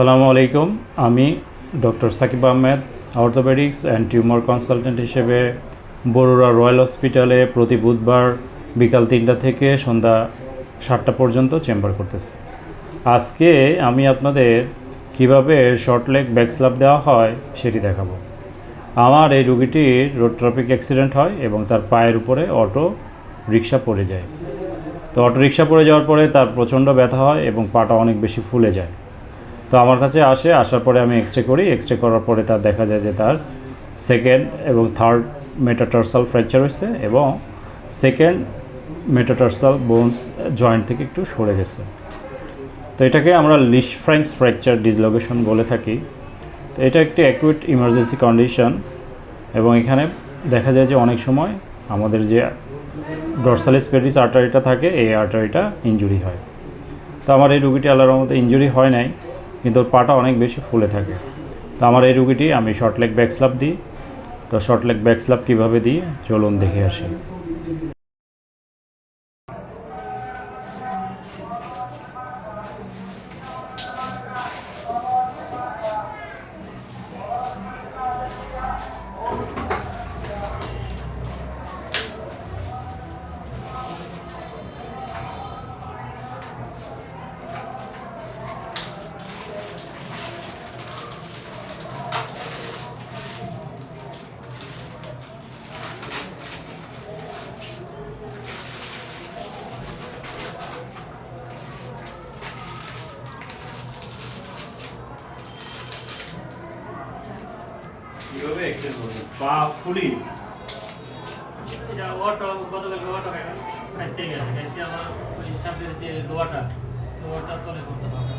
আসসালামু আলাইকুম। আমি doctor Sakib Ahmed, orthopaedics and tumour consultant হিসেবে বড়ুরা রয়্যাল হসপিটালে প্রতি বুধবার বিকাল তিনটা থেকে সন্ধ্যা সাতটা পর্যন্ত চেম্বার করতেছি। আজকে আমি আপনাদের কীভাবে শর্ট লেগ ব্যাকস্লাপ দেওয়া হয় সেটি দেখাবো। আমার এই রুগীটির রোড ট্রাফিক অ্যাক্সিডেন্ট হয় এবং তার পায়ের উপরে অটো রিক্সা পড়ে যায়। তো অটো রিক্সা পড়ে যাওয়ার পরে তার প্রচণ্ড ব্যথা হয় এবং পাটা অনেক বেশি ফুলে যায়। তো আমার কাছে আসে, আসার পরে আমি এক্স রে করি। এক্স রে করার পরে তার দেখা যায় যে তার সেকেন্ড এবং থার্ড মেটাটার্সাল ফ্র্যাকচার হয়েছে এবং সেকেন্ড মেটাটার্সাল বোনস জয়েন্ট থেকে একটু সরে গেছে। তো এটাকে আমরা লিশ ফ্র্যাঙ্কস ফ্র্যাকচার ডিসলোকেশন বলে থাকি। তো এটা একটি অ্যাকুইট ইমার্জেন্সি কন্ডিশন এবং এখানে দেখা যায় যে অনেক সময় আমাদের যে ডরসালিস পেরিস আর্টারিটা থাকে, এই আর্টারিটা ইনজুরি হয়। তো আমার এই রুগীটি আল্লাহর মতো ইনজুরি হয় নাই। কিন্তু ওর পাটা অনেক বেশি ফুলে থাকে। তো আমার এই রুগীটি, আমি শর্ট লেগ ব্যাক স্লাপ দিই। তো শর্ট লেগ ব্যাক স্লাপ কীভাবে দিই? চলুন দেখে আসি। কীভাবে এক্সেস করব পা ফুলি। এটা অটো গতকালকে অটো খাইতে গেছে। খাইতে আমার ওই সামনের যে লোয়াটা লোয়াটা তলে করতে পারবে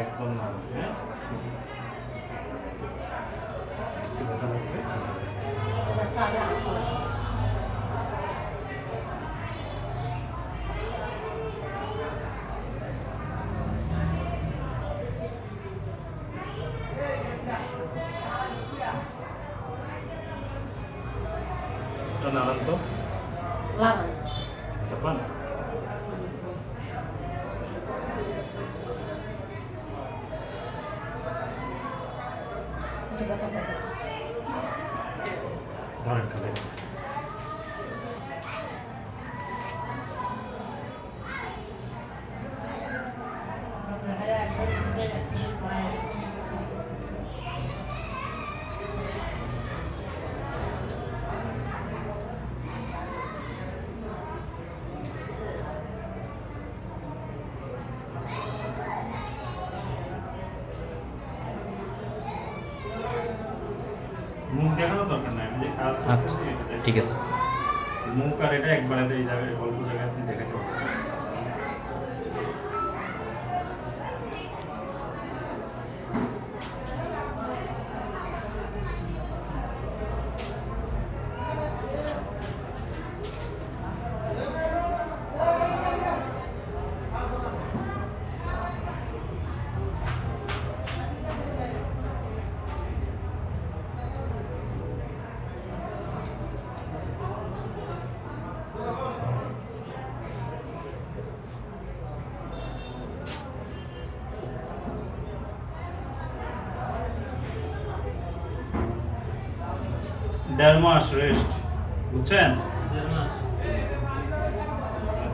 একদম না। হ্যাঁ? একটু ব্যথা লাগবে এটা দেখানো দরকার নাই আমি যে কাজ আচ্ছা ঠিক আছে। মুখ আর এটা একবারে দিয়ে যাবে অল্প জায়গায় আপনি দেখাতে পারবেন। দেড় মাস রেস্ট বুঝছেন?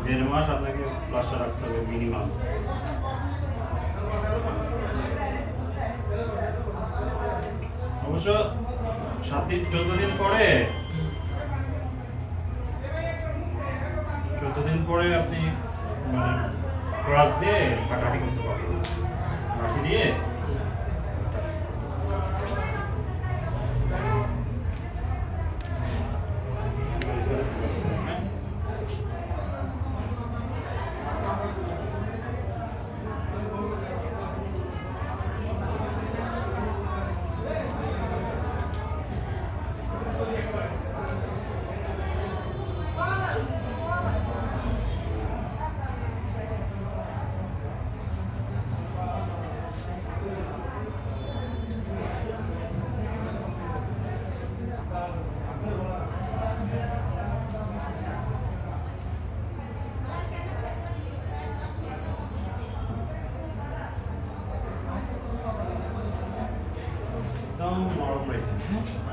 দেড় মাস। আপনাকে প্লাস্টার রাখতে হবে মিনিমাম অবশ্য সাত দিন চোদ্দ দিন পরে চোদ্দ দিন পরে আপনি মানে ক্রাস দিয়ে হাঁটাহাঁটি করতে পারবেন। লাঠি দিয়ে নরম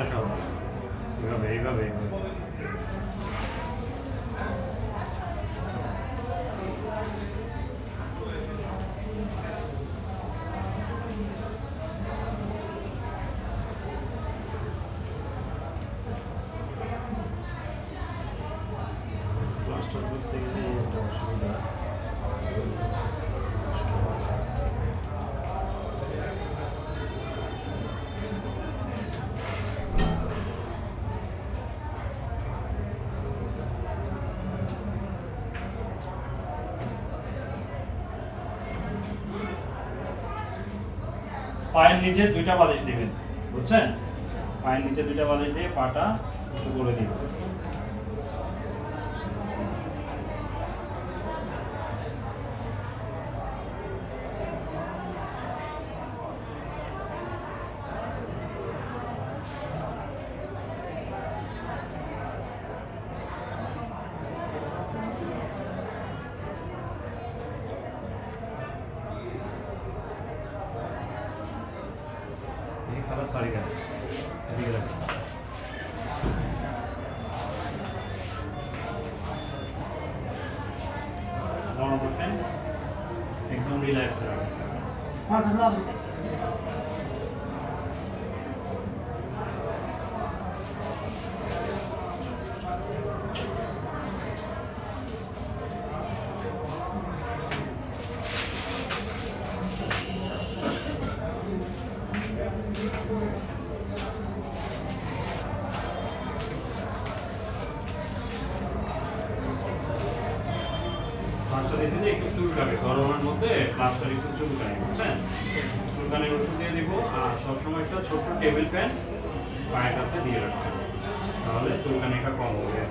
রেখে হ্যাঁ পাটা। ঠিক আছে এটা সব এইভাবে এইভাবে এইভাবে প্লাস্টার করতে গেলে একটা অসুবিধা কষ্ট হয়। পায়ের নিচে দুইটা বালিশ দিবেন, বুঝছেন? পায়ের নিচে দুইটা বালিশ দিয়ে পাটা উঁচু করে দিবেন এই খাবার সারি গেছে এদিকে রাখুন দিয়েছে যে একটু চুলকাবে গরমের মধ্যে প্লাস্টার একটু চুলকায় বুঝছেন? চুলকানের ওষুধ দিয়ে দিব, আর সবসময় একটা ছোট্ট টেবিল ফ্যান পায়ের কাছে দিয়ে রাখবেন তাহলে চুলকানিটা কম হবে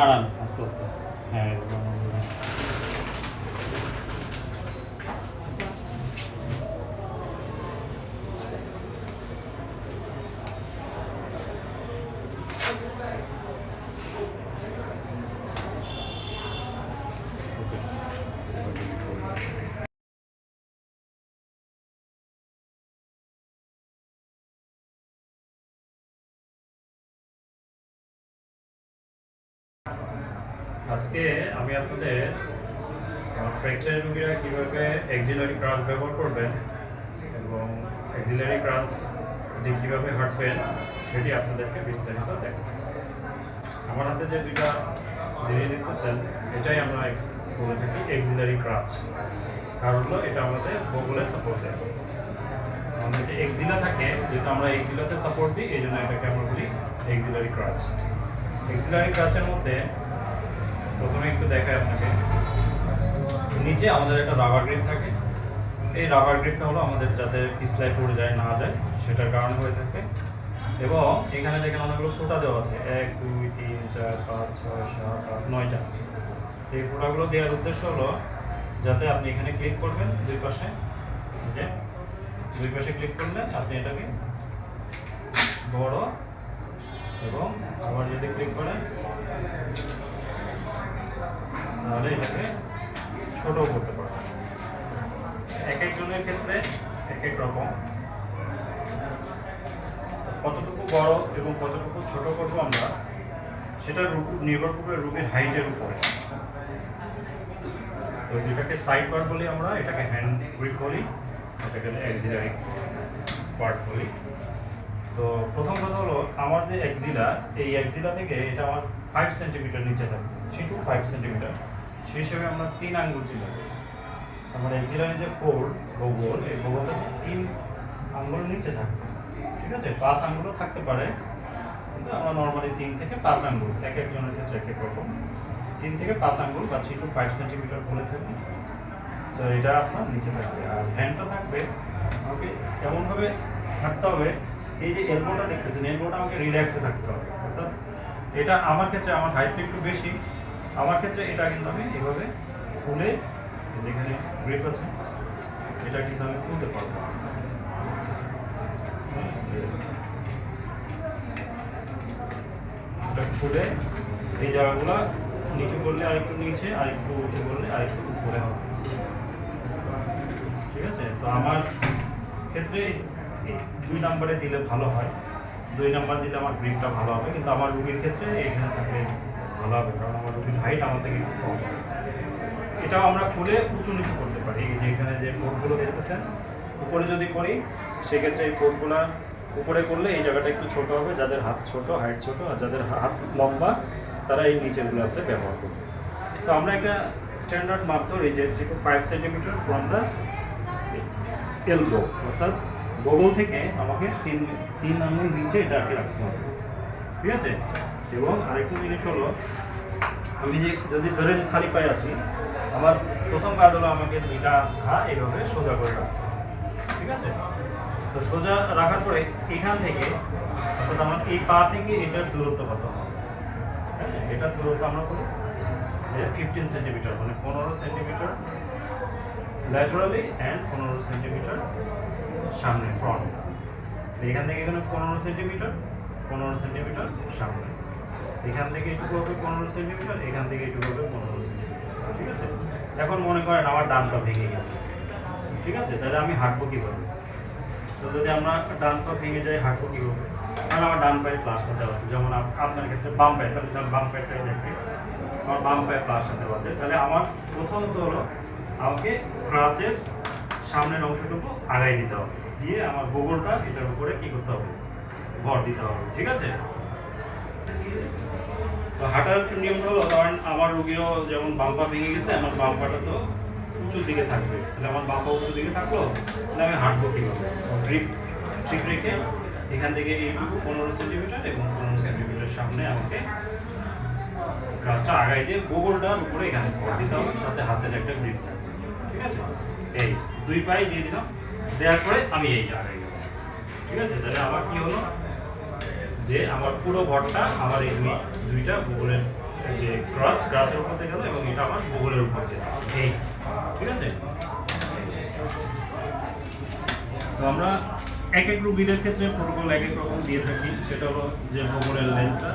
আঙুলগুলো নাড়ান আস্তে আস্তে হ্যাঁ এরকম আঙুলগুলো। আজকে আমি আপনাদের ফ্র্যাকচার রোগীরা কীভাবে এক্সিলারি ক্রাস ব্যবহার করবেন এবং এক্সিলারি ক্রাস দিয়ে কীভাবে হাঁটবেন সেটি আপনাদেরকে বিস্তারিত দেখাবো। আমার হাতে যে দুইটা জিনিস দেখতেছেন, এটাই আমরা বলে থাকি এক্সিলারি ক্রাচ কারণ হলো এটা আমাদের বগলের সাপোর্ট দেয়। আমাদের যে এক্সিলা থাকে, যেহেতু আমরা এক্সিলাতে সাপোর্ট দিই, এই জন্য এটাকে আমরা বলি এক্সিলারি ক্রাচ এক্সিলারি ক্রাচের মধ্যে প্রথমে একটু দেখাই আপনাকে। নিচে আমাদের একটা রাবার গ্রিপ থাকে। এই রাবার গ্রিপটা হলো আমাদের যাতে পিছলায় পড়ে যায়, না যায়, সেটার কারণ হয়ে থাকে। এবং এখানে দেখেন অনেকগুলো ফোটা দেওয়া আছে। এক, দুই, তিন, চার, পাঁচ, ছয়, সাত, আট, নয়টা। তো এই ফোটাগুলো দেওয়ার উদ্দেশ্য হলো যাতে আপনি এখানে ক্লিক করবেন দুই পাশে। দুই পাশে ক্লিক করলে আপনি এটাকে বড় এবং আবার যদি ক্লিক করেন তাহলে এটাকে ছোট করতে পারবেন এক একজনের ক্ষেত্রে এক এক রকম। কতটুকু বড় এবং কতটুকু ছোট করব আমরা, সেটা নির্ভর করবে রোগীর হাইটের উপরে। তো যেটাকে সাইড পার্ট বলি আমরা, এটাকে হ্যান্ড গ্রিপ বলি, এটাকে এক্সিলারি পার্ট বলি। তো প্রথম কথা হলো, আমার যে এক্সিলা এই এক্সিলা থেকে এটা আমার ফাইভ সেন্টিমিটার নিচে থাকে থ্রি টু ফাইভ সেন্টিমিটার সেই হিসেবে আমরা তিন আঙ্গুল ছিল। আমার এক্সিলারি যে ফোর বগল এই বগলটা তিন আঙ্গুল নিচে থাকবে, ঠিক আছে? পাঁচ আঙ্গুলও থাকতে পারে, কিন্তু আমরা নর্মালি তিন থেকে পাঁচ আঙ্গুল, এক একজনের ক্ষেত্রে এক এক রকম। তিন থেকে পাঁচ আঙ্গুল বা থ্রি টু ফাইভ সেন্টিমিটার বলে থাকি। তো এটা আপনার নিচে থাকবে। আর হ্যান্ডটা থাকবে, আমাকে এমনভাবে থাকতে হবে, এই যে এলবোটা দেখতেছেন এলবোটা আমাকে রিল্যাক্সে থাকতে হবে। অর্থাৎ এটা আমার ক্ষেত্রে আমার হাইটটা একটু বেশি আমার ক্ষেত্রে এটা কিন্তু আমি এভাবে খুলে যেখানে গ্রিপ আছে, এটা কিন্তু আমি খুলতে পারব। খুলে এই জায়গাগুলো নিচু করলে আরেকটু নিচে আর একটু উঁচু করলে আরেকটু উপরে হবে। ঠিক আছে? তো আমার ক্ষেত্রে দুই নম্বরে দিলে ভালো হয়। দুই নাম্বার দিলে আমার গ্রিপটা ভালো হবে, কিন্তু আমার রুগীর ক্ষেত্রে এখানে থাকলে ভালো হবে কারণ আমার রুগীর হাইট আমার থেকে একটু কম। এটাও আমরা খুলে উঁচু নিচু করতে পারি। এই যে এখানে যে পোর্টগুলো দেখতেছেন, উপরে যদি করি, সেক্ষেত্রে এই পোর্টগুলো উপরে করলে এই জায়গাটা একটু ছোট হবে। যাদের হাত ছোট হাইট ছোট, আর যাদের হাত লম্বা, তারা এই নিচেরগুলোতে ব্যবহার করবে। তো আমরা একটা স্ট্যান্ডার্ড মাপ ধরি, যে three two five centimetre from the elbow অর্থাৎ বগল থেকে আমাকে তিন তিন আঙুল নিচে এটা এটাকে রাখতে হবে। ঠিক আছে? এবং আরেকটা জিনিস হলো, আমি যে যদি ধরে খালি পায়ে আছি, আমার প্রথম কাজ হলো আমাকে দুইটা ঘা এইভাবে সোজা করে রাখতে ঠিক আছে? তো সোজা রাখার পরে এখান থেকে অর্থাৎ আমার এই পা থেকে এটার দূরত্ব কত হবে? হ্যাঁ এটার দূরত্ব আমরা বলি যে ফিফটিন সেন্টিমিটার মানে পনেরো সেন্টিমিটার ল্যাটারালি অ্যান্ড পনেরো সেন্টিমিটার সামনে ফ্রন্ট এখান থেকে এখানে পনেরো সেন্টিমিটার পনেরো সেন্টিমিটার সামনে। এখান থেকে এটুকু হবে পনেরো সেন্টিমিটার, এখান থেকে এটুকু হবে পনেরো সেন্টিমিটার। ঠিক আছে? এখন মনে করেন আমার ডানটা ভেঙে গেছে। ঠিক আছে? তাহলে আমি হাঁটবো কীভাবে? তো যদি আমরা ডান পা ভেঙে যাই, হাঁটবো কীভাবে? কারণ আমার ডান পায়ে প্লাস্টার দেওয়া আছে। যেমন আপনার ক্ষেত্রে বাম পায়ে, তাহলে বাম পায়েটাই দেখি আমার বাম পায়ে প্লাস্টার দেওয়া আছে। তাহলে আমার প্রথমত হলো আমাকে ক্রাসের সামনের অংশটুকু আগাই দিতে হবে। দিয়ে আমার গোবরটা এটার উপরে কী করতে হবে? ভর দিতে হবে। ঠিক আছে? তো হাঁটার নিয়মটা হলো কারণ আমার রুগীও যেমন বাম্পা ভেঙে গেছে, আমার বাম্পাটা তো উঁচুর দিকে থাকবে। তাহলে আমার বাম পা উঁচুর দিকে থাকল, তাহলে আমি হাঁটবো কীভাবে? ট্রিপ ঠিক রেখে এখান থেকে এইটুকু, পনেরো সেন্টিমিটার এবং পনেরো সেন্টিমিটার সামনে আমাকে গাছটা আগাই দিয়ে গোবরটার উপরে এখানে ভর দিতে হবে, সাথে হাতের একটা গ্রিপ থাকবে। ঠিক আছে? এই দুই পায়ে দিয়ে দিলাম, দেওয়ার পরে আমি এই আগাই ঠিক আছে? তাহলে আমার কি হলো? যে আমার পুরো ভরটা আমার এই দুই দুইটা ভূগোলের যে ক্রস, ক্রাসের উপর দিয়ে গেল এবং এটা আমার ভূগোলের উপর গেল। এই, ঠিক আছে? তো আমরা এক এক রুগীদের ক্ষেত্রে প্রোটোকল এক এক রকম দিয়ে থাকি। সেটা হলো যে ভূগোলের লেন্থটা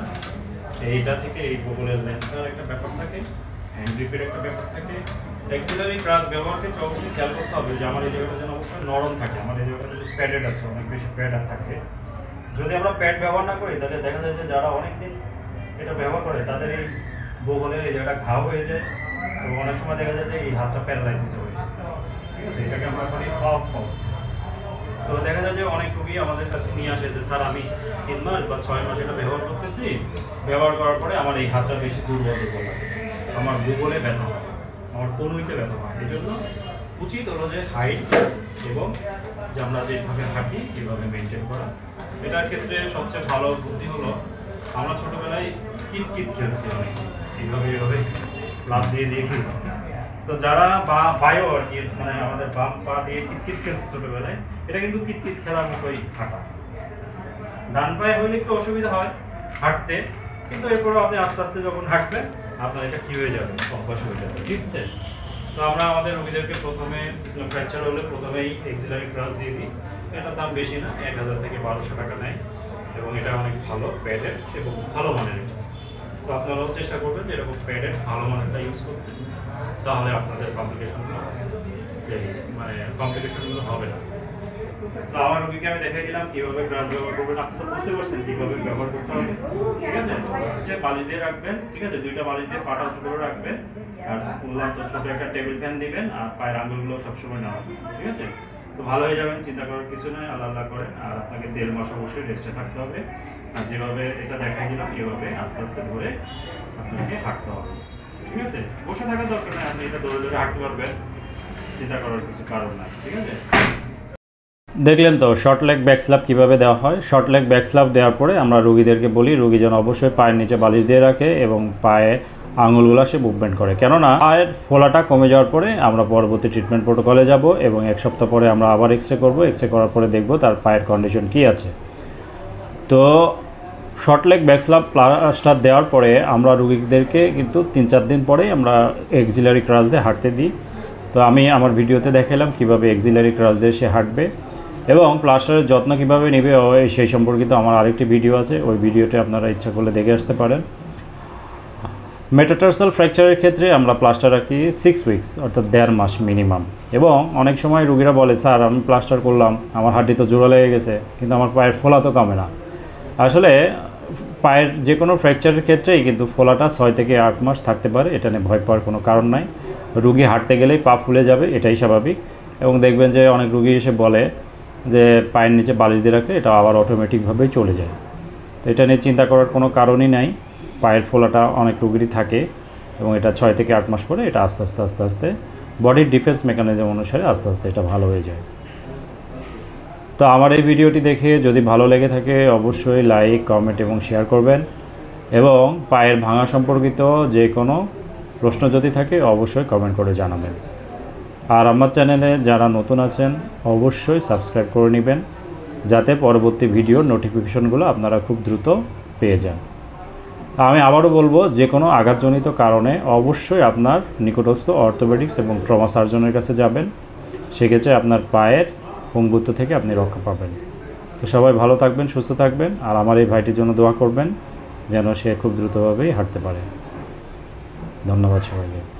এইটা থেকে এই ভূগোলের লেন্থটার একটা ব্যাপার থাকে হ্যান্ড গ্রিপের একটা ব্যাপার থাকে। অ্যাক্সিলারি ক্রাস ব্যবহার ক্ষেত্রে অবশ্যই খেয়াল করতে হবে যে আমার এই জায়গাটা যেন অবশ্যই নরম থাকে, আমার এই জায়গাটা যদি প্যাডেড আছে, অনেক বেশি প্যাড থাকে। যদি আমরা প্যাড ব্যবহার না করি, তাহলে দেখা যায় যে যারা অনেক দিন এটা ব্যবহার করে, তাদের এই বগলের এই জায়গাটা ঘাও হয়ে যায় এবং অনেক সময় দেখা যায় যে এই হাতটা প্যারালাইসিস হয়ে যায়। ঠিক আছে? এটাকে আমরা বলি অফ পলস তো দেখা যায় যে অনেক রোগী আমাদের কাছে নিয়ে আসে যে, স্যার, আমি তিন মাস বা ছয় মাস এটা ব্যবহার করতেছি। ব্যবহার করার পরে আমার এই হাতটা বেশি দুর্বল দুর্বল লাগে আমার ভূগোলে ব্যথা হয়। আমার কনুইতে ব্যথা হয়। এই জন্য উচিত হলো যে হাইট এবং যে আমরা যেভাবে হাঁটি, এভাবে মেনটেন করা। এটার ক্ষেত্রে সবচেয়ে ভালো বুদ্ধি হলো, আমরা ছোটবেলায় কিত কিত খেলছি অনেক। এইভাবে এইভাবে লাভ দিয়ে দিয়ে খেলছি। তো যারা বা বায়ো আর কি মানে আমাদের বাম পা দিয়ে কিতকিত খেলছে ছোটবেলায়, এটা কিন্তু কিতকিত খেলার মতোই হাঁটা ডান পায়ে হইলে একটু অসুবিধা হয় হাঁটতে, কিন্তু এরপরও আপনি আস্তে আস্তে যখন হাঁটবেন, আপনার এটা কি হয়ে যাবে? অভ্যাস হয়ে যাবে। ঠিক আছে? তো আমরা আমাদের রোগীদেরকে প্রথমে ফ্র্যাকচার হলে প্রথমেই এক্সিলারি ক্রাস দিয়ে দিই। এটার দাম বেশি না, এক হাজার থেকে বারোশো টাকা নেয় এবং এটা অনেক ভালো প্যাডের এবং ভালো মানের তো আপনারাও চেষ্টা করবেন যে এরকম প্যাডের ভালো মানেরটা ইউজ করতে। তাহলে আপনাদের কমপ্লিকেশনগুলো মানে কমপ্লিকেশনগুলো হবে না। তো আমার রোগীকে আমি দেখাই দিলাম, কীভাবে গ্রাস ব্যবহার করবেন, আপনি তো বুঝতে পারছেন কীভাবে ব্যবহার করতে হবে, ঠিক আছে? বালিশ দিয়ে রাখবেন, ঠিক আছে? দুইটা বালিশ দিয়ে পাটা উঁচু করে রাখবেন, আর বললাম তো ছোট একটা টেবিল ফ্যান দিবেন, আর পায়ের আঙুলগুলো সবসময় নেওয়া, ঠিক আছে? তো ভালো হয়ে যাবেন, চিন্তা করার কিছু নয় আল্লাহ আল্লাহ করেন, আর আপনাকে দেড় মাস অবশ্যই রেস্টে থাকতে হবে। আর যেভাবে এটা দেখাই দিলাম, এভাবে আস্তে আস্তে ধরে আপনাকে হাঁটতে হবে, ঠিক আছে? বসে থাকার দরকার নেই, আপনি এটা দৌড়ে দৌড়ে হাঁটতে পারবেন, চিন্তা করার কিছু কারণ নাই, ঠিক আছে? দেখলেন তো শর্ট লেগ ব্যাক স্ল্যাপ কীভাবে দেওয়া হয়? শর্ট লেগ ব্যাক স্ল্যাপ দেওয়ার পরে আমরা রুগীদেরকে বলি, রুগী যেন অবশ্যই পায়ের নিচে বালিশ দিয়ে রাখে এবং পায়ে আঙুলগুলো সে মুভমেন্ট করে। কেননা, পায়ের ফোলাটা কমে যাওয়ার পরে আমরা পরবর্তী ট্রিটমেন্ট প্রোটোকলে যাব এবং এক সপ্তাহ পরে আমরা আবার এক্স রে করব। এক্স রে করার পরে দেখব তার পায়ের কন্ডিশন কী আছে। তো শর্ট লেগ ব্যাকস্লাপ প্লাস্টার দেওয়ার পরে আমরা রুগীদেরকে কিন্তু তিন চার দিন পরেই আমরা এক্সিলারি ক্রাস দিয়ে হাঁটতে দিই। তো আমি আমার ভিডিওতে দেখালাম কীভাবে এক্সিলারি ক্রাস দিয়ে সে হাঁটবে। এবং প্লাস্টারের যত্ন কীভাবে নেবে সেই সম্পর্কিত আমার আরেকটি ভিডিও আছে, ওই ভিডিওটি আপনারা ইচ্ছা করলে দেখে আসতে পারেন। মেটাটার্সাল ফ্র্যাকচারের ক্ষেত্রে আমরা প্লাস্টার রাখি সিক্স উইকস অর্থাৎ দেড় মাস মিনিমাম এবং অনেক সময় রুগীরা বলে, স্যার, আমি প্লাস্টার করলাম, আমার হাড্ডি তো জোড়া লেগে গেছে, কিন্তু আমার পায়ের ফোলা তো কমে না। আসলে পায়ের যে কোনো ফ্র্যাকচারের ক্ষেত্রেই কিন্তু ফোলাটা ছয় থেকে আট মাস থাকতে পারে, এটা নিয়ে ভয় পাওয়ার কোনো কারণ নাই। রুগী হাঁটতে গেলেই পা ফুলে যাবে, এটাই স্বাভাবিক। এবং দেখবেন যে অনেক রুগী এসে বলে যে পায়ের নিচে বালিশ দিয়ে রাখলে এটা আবার অটোমেটিকভাবেই চলে যায়। তো এটা নিয়ে চিন্তা করার কোনো কারণই নাই। পায়ের ফোলাটা অনেক রুগীরই থাকে এবং এটা ছয় থেকে আট মাস পরে এটা আস্তে আস্তে আস্তে আস্তে বডির ডিফেন্স মেকানিজম অনুসারে আস্তে আস্তে এটা ভালো হয়ে যায়। তো আমার এই ভিডিওটি দেখে যদি ভালো লেগে থাকে অবশ্যই লাইক কমেন্ট এবং শেয়ার করবেন এবং পায়ের ভাঙা সম্পর্কিত যে কোনো প্রশ্ন যদি থাকে অবশ্যই কমেন্ট করে জানাবেন। আর আমার চ্যানেলে যারা নতুন আছেন, অবশ্যই সাবস্ক্রাইব করে নেবেন, যাতে পরবর্তী ভিডিওর নোটিফিকেশনগুলো আপনারা খুব দ্রুত পেয়ে যান। আমি আবারও বলব, যে কোনো আঘাতজনিত কারণে অবশ্যই আপনার নিকটস্থ অর্থোপেডিক্স এবং ট্রমা সার্জনের কাছে যাবেন। সেক্ষেত্রে আপনার পায়ের পঙ্গুত্ব থেকে আপনি রক্ষা পাবেন। তো সবাই ভালো থাকবেন, সুস্থ থাকবেন, আর আমার এই ভাইটির জন্য দোয়া করবেন, যেন সে খুব দ্রুতভাবেই হাঁটতে পারে। ধন্যবাদ সবাইকে।